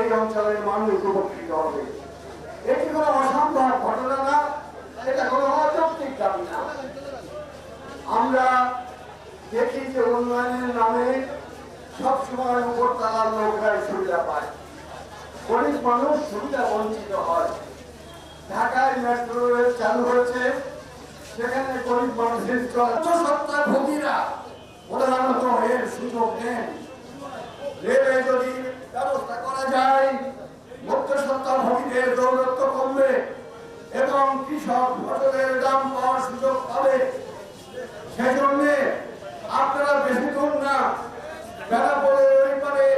এই অঞ্চলের মানুষ উপকৃত হবে। এটি কোনো অসম্ভব ঘটনা না এটা কোনো অযৌক্তিক দাবি না। আমরা দেখি যে উন্নয়নের নামে সবসময় উপর তালার লোকরাই সুবিধা পায়। গরিব মানুষ সুবিধা বঞ্চিত হয়। ঢাকায় মেট্রো রেল চালু হয়েছে, সেখানে গরিব মানুষের সত্তার ভোগীরা কৃষক ফসলের দাম পাওয়ার সুযোগ পাবে। সেজন্য আপনারা বেশি দূর না, বেলা ওই পারে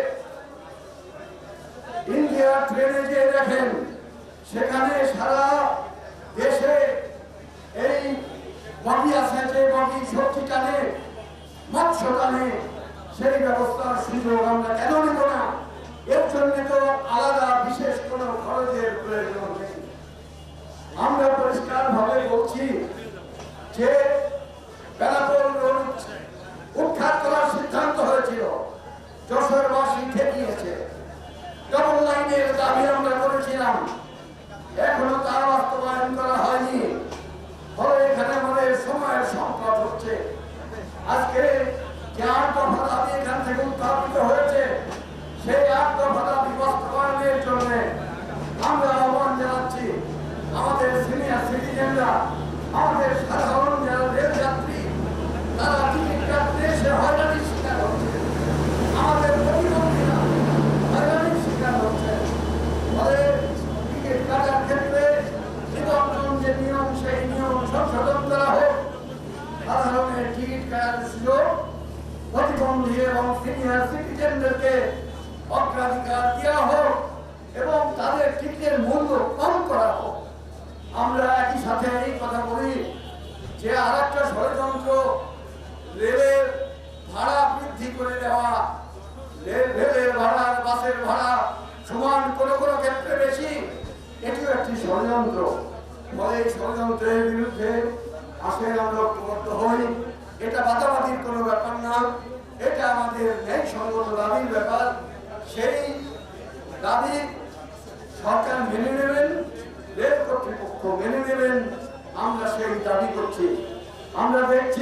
ইন্ডিয়া ট্রেনে যে দেখেন, সেখানে সারা দেশে এই বগি আছে যে বগি সবজি টানে, মৎস্য টানে, সেই ব্যবস্থার সুযোগ আমরা কেন নেব না? এর জন্য তো আলাদা বিশেষ কোনো খরচের প্রয়োজন নেই। আমরা পরিষ্কার ভাবে বলছি যে বেলাপুর রোড উৎখাত করার সিদ্ধান্ত হয়েছিল যশোরবাসী ঠেকিয়েছে। ডবল লাইনের দাবি আমরা করেছিলাম। এখনও তার বাস্তবায়ন করা হয়নি। আমাদের সাধারণ যারা রেল যাত্রী তারা টিকিট কাটতে এসে হয়রানির শিকার হচ্ছে আমাদের প্রতিবন্ধীরা হয়রানির শিকার হচ্ছে ফলে টিকিট কাটার ক্ষেত্রে নিবন্ধন যে নিয়ম সেই নিয়ম সংশোধন করা হোক সাধারণের টিকিট কাটার সুযোগ প্রতিবন্ধী এবং সিনিয়র সিটিজেনদেরকে অগ্রাধিকার দেওয়া ষড়যন্ত্র, রেলের ভাড়া বৃদ্ধি করে দেওয়া রেলের ভাড়া, বাসের ভাড়া সমান কোনো কোনো ক্ষেত্রে বেশি, এটিও একটি ষড়যন্ত্র। ফলে এই ষড়যন্ত্রের বিরুদ্ধে আসলে আমরা ঐক্যবদ্ধ হই। এটা বাদাবাদির কোনো ব্যাপার না। এটা আমাদের ন্যায় সঙ্গত দাবির ব্যাপার। সেই দাবি সরকার মেনে নেবেন, রেল কর্তৃপক্ষ মেনে নেবেন, আমরা সেই দাবি করছি। আমরা দেখছি